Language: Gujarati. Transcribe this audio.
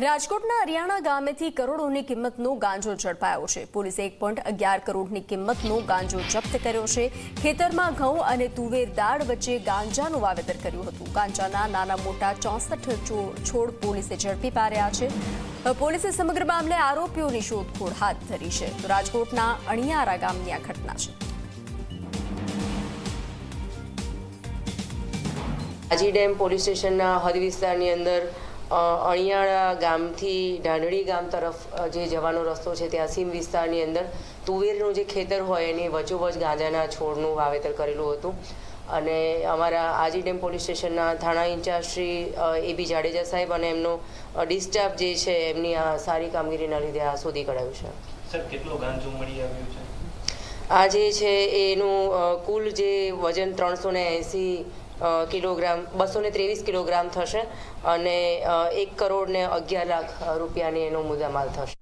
રાજકોટના હરિયાણા ગામેથી કરોડોની કિંમતનો ગાંજો ઝડપાયો છે. પોલીસે એક પોઈન્ટ અગિયાર કરોડની કિંમતનો ગાંજો જપ્ત કર્યો છે. ખેતરમાં ઘઉં અને તુવેર દાળ વચ્ચે ગાંજાનું વાવેતર કર્યું હતું. ગાંજાના નાના મોટા ચોસઠ છોડ પોલીસે ઝડપી પાડ્યા છે. પોલીસે સમગ્ર મામલે આરોપીઓની શોધખોળ હાથ ધરી છે. તો રાજકોટના અણિયારા ગામની આ ઘટના છે. હાજી ડેમ પોલીસ સ્ટેશનના હદ વિસ્તારની અંદર અણિયાળા ગામથી ઢાંઢળી ગામ તરફ જે જવાનો રસ્તો છે ત્યાં સીમ વિસ્તારની અંદર તુવેરનું જે ખેતર હોય એની વચોવચ ગાંજાના છોડનું વાવેતર કરેલું હતું. અને અમારા આજી ડેમ પોલીસ સ્ટેશનના થાણા in charge Shri A B Jadeja સાહેબ અને એમનો ડિસ્ટાફ જે છે એમની આ સારી કામગીરીના લીધે આ શોધી કઢાયું છે. સર કેટલો ગાંજો મળી આવ્યું છે? આ જે છે એનું કુલ જે વજન ત્રણસો ને એંસી કિલોગ્રામ બસો ને ત્રેવીસ કિલોગ્રામ થશે અને એક કરોડ ને અગિયાર લાખ રૂપિયાની એનો મુદ્દામાલ થશે.